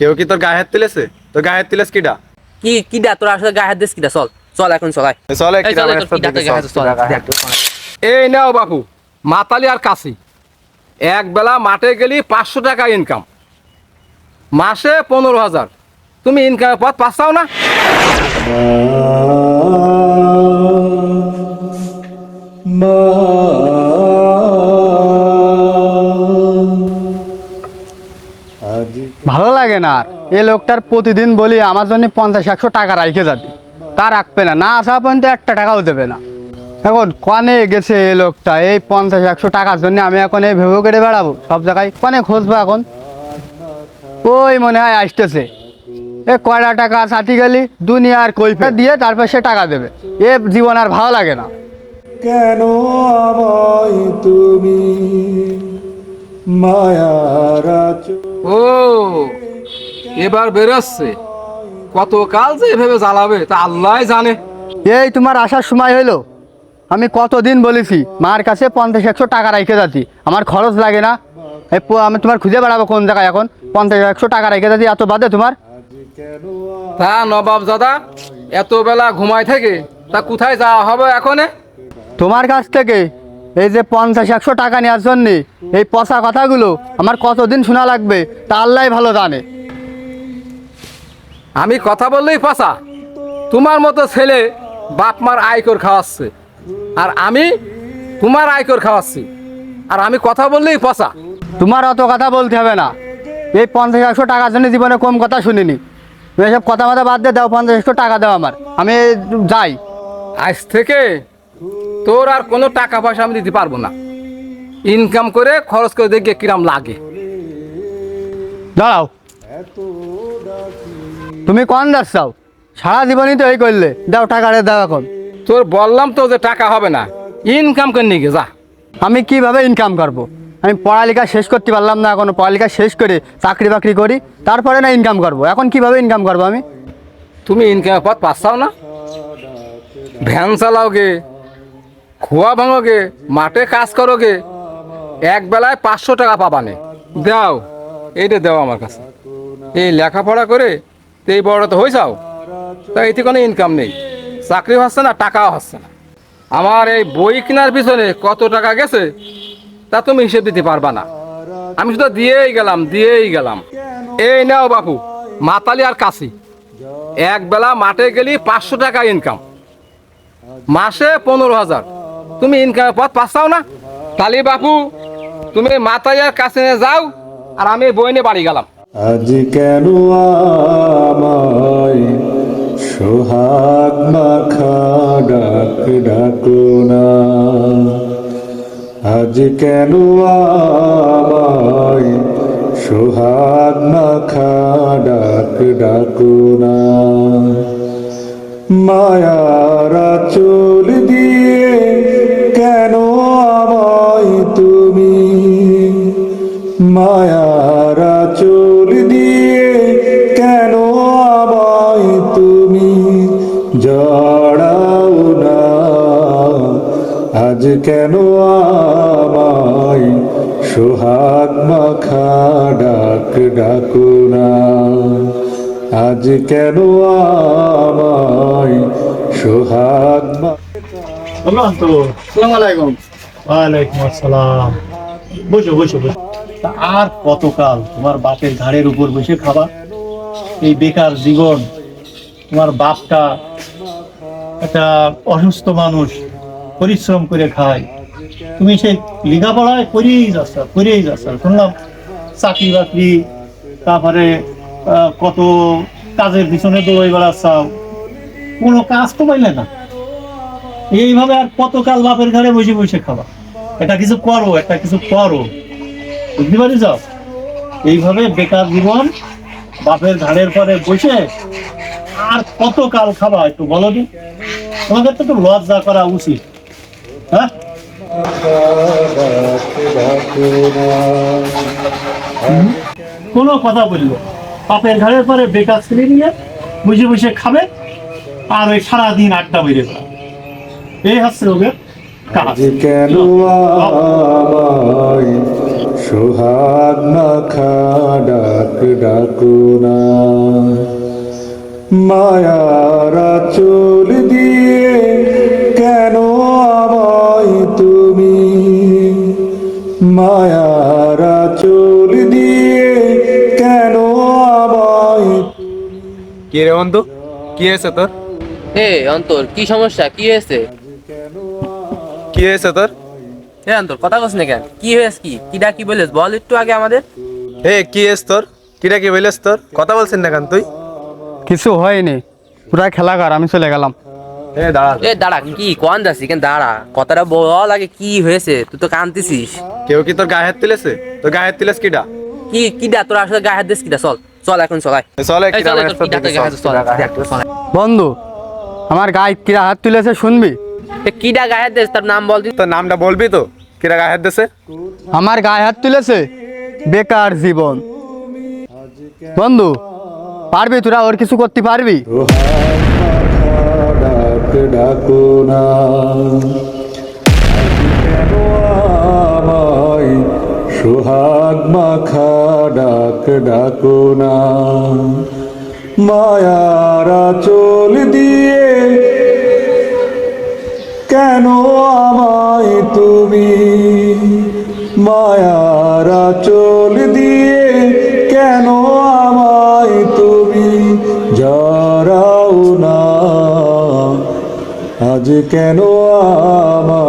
কেউ কি তোর গায়ে হাত তুলেছে? তোর গায়ে হাত তুলেছ কিটা কি কি দা তোর আসলে গায়ে হাত দিস কিটা চল চল এখন চল আয়। চলে এই নাও বাপু মাতালি আর কাশি। এক বেলা মাঠে গেলি পাঁচশো টাকা ইনকাম মাসে পনেরো হাজার। তুমি ইনকামের পথ পাচ্ছাও না? ভালো লাগে না। আর এই লোকটার প্রতিদিন বলি আমার জন্য পঞ্চাশ একশো টাকা রাখে যাবে তা রাখবে না। না আসা পর্যন্ত একটা টাকাও দেবে না। এখন কনে গেছে এই লোকটা? এই পঞ্চাশ একশো টাকার জন্য আমি এখন এই ভেবে কেটে বেড়াবো? সব জায়গায় কনে খুঁজবো এখন? ওই মনে হয় আসতেছে। এ কয়টা টাকা সাথী গেলি দুনিয়ার কৈফে দিয়ে তারপর সে টাকা দেবে। এ জীবন আর ভালো লাগে না। কেন আমায় তুমি মায়ার ও এবার বেরোচ্ছে। কত কাল যে এভাবে জ্বালাবে তা আল্লাহ জানে। এই তোমার আসার সময় হলো আমি কতদিন বলেছি মার কাছে পঞ্চাশ একশো টাকা রেখে যাচ্ছি। আমার খরচ লাগে না। এই প- আমি তোমার খুঁজে বেড়াবো কোন জায়গায় এখন? পঞ্চাশ একশো টাকা রেখে যাচ্ছি এত বাদে তোমার? তা নবাব দাদা এত বেলা ঘুমায় থেকে তা কোথায় যাওয়া হবে এখনে? তোমার কাছ থেকে এই যে পঞ্চাশ একশো টাকা নেওয়ার জন্যে এই পচা কথাগুলো আমার কতদিন শোনা লাগবে তা আল্লাহ ভালো জানে। আমি কথা বললেই ফাঁসা তোমার মতো ছেলে বাপ মার আয়কর খাওয়াচ্ছে। আর আমি তোমার আয়কর খাওয়াচ্ছি। আর আমি কথা বললেই ফাঁসা তোমার অত কথা বলতে হবে না। এই পঞ্চাশ একশো টাকার জন্য জীবনে কম কথা শুনিনি। তুমি এসব কথা মাথা বাদ দিয়ে দাও পঞ্চাশ একশো টাকা দাও আমার। আমি যাই। আজ থেকে তোর আর কোনো টাকা পয়সা আমি দিতে পারব না। ইনকাম করে খরচ করে দেখে কিরাম লাগে। দাঁড়াও। তুমি কোন যাচ্ছাও সারা জীবনই তো এই করলে। দাও টাকাটা দাও এখন। তোর বললাম তো যে টাকা হবে না। ইনকাম করে নিয়ে যা। আমি কীভাবে ইনকাম করব। আমি পড়ালেখা শেষ করতে পারলাম না এখনও পড়ালেখা শেষ করে চাকরি বাকরি করি তারপরে না ইনকাম করব। এখন কীভাবে ইনকাম করব আমি? তুমি ইনকামের পথ পাচ্ছাও না? ভ্যান চালাওগে খোয়া ভাঙো ভাঙোগে মাঠে কাজ করোগে এক বেলায় পাঁচশো টাকা পাবানে দাও এইটা দাও আমার কাছে। এই লেখাপড়া করে এই বড়টা তো হয়ে যাও তা এতে কোনো ইনকাম নেই। চাকরি হচ্ছে না, টাকাও হচ্ছে না। আমার এই বই কেনার পিছনে কত টাকা গেছে, তা তুমি হিসেব দিতে পারবা না। আমি শুধু দিয়েই গেলাম দিয়েই গেলাম। এই নাও বাপু, মাতালি আর কাশি। এক বেলা মাঠে গেলি পাঁচশো টাকা ইনকাম মাসে পনেরো হাজার। তুমি ইনকামের পথ পাচ্ছাও না? তালি বাপু, তুমি মাতাইয়ার কাছে নিয়ে যাও, আর আমি বই নিয়ে বাড়ি গেলাম। আজ কেন আমায় সোহাগ মাখা ডাক ডাকো না। আজ কেন আমায় সোহাগ মাখা ডাক ডাকো না। মায়ারা চোল কেন আমায় সোহাগ মাখা ডাক ডাকো না? আজ কেন আমায় সোহাগ বললাম তো আসসালামু আলাইকুম। ওয়ালাইকুম আসসালাম। বসো বসো বসো। তা আর কতকাল তোমার বাপের ঘাড়ের উপর বসে খাবা? এই বেকার জীবন তোমার বাপটা একটা অসুস্থ মানুষ। পরিশ্রম করে খায়। তুমি সেই লেখাপড়ায় করেই যাচ্ছ করেই যাচ্ছ। শুনলাম চাকরি বাকরি, তারপরে কত কাজের পিছনে দৌড়াই বেড়াচ্ছাও। কোনো কাজ তো পাইলে না। এইভাবে আর কতকাল বাপের ঘরে বসে বসে খাবা? এটা কিছু করো, একটা কিছু করো। বুঝতে পারি যাও এইভাবে বেকার জীবন বাপের ঘাড়ের পরে বসে আর কতকাল খাবা একটু বলো দিন তোমাদের তো একটু লজ্জা করা উচিত। কোনো কথা বলল। বাপের ঘাড়ের পরে বেকার ছেলে নিয়ে বসে বসে খাবে আর ওই সারাদিন আড্ডা বেড়ে বেড়াবে এই হচ্ছে ওদের কাজ। কেন সোহাগ মাখা ডাক ডাকুনা মায়ারা চুল মায়ারা চুল দিয়ে কেন আমায় কি রে বন্ধু? কি হয়েছে তোর? এ অন্তর কি সমস্যা? কি হয়েছে? কি হয়েছে তোর? এ অন্তর কথা কস না কেন? কি হয়েছে কি? কিডা কি বলিস? বল একটু আগে আমাদের। হে কি হয়েছে তোর? কিটা কি বলিস তোর? কথা বলছিস না কেন তুই? কিছু হয়নি। পুরা খেলা কর আমি চলে গেলাম। এ দাঁড়া। কি যাচ্ছি কেন দাঁড়া কথাটা বল আগে কি হয়েছে? তুই তো কানতেছিস কেউ কি তোর গায়ে হাত তুলেছে? তোর গায়ে হাত তুলেস কিটা কি কিডা? তোর আসলে গায়ে হাত দিস কিডা? চল চল এখন। বন্ধু আমার গায়ে কিরা হাত তুলেছে শুনবি? এ কিডা গায়ে হাত দিস তার নাম বল তোর নামটা বলবি তো? কিরা গায়ে হাত দিছে আমার গায়ে হাত তুলেছে? বেকার জীবন। বন্ধু পারবি তোরা? ওর কিছু করতে পারবি? ডাক ডাকুনা কেন আমায় সোহাগ মাখা ডাক ডাকুনা মায়ারা চোল দিয়ে কেন আমায় তুমি? মায়ারা চোল দিয়ে কেন আমায় কেন আমার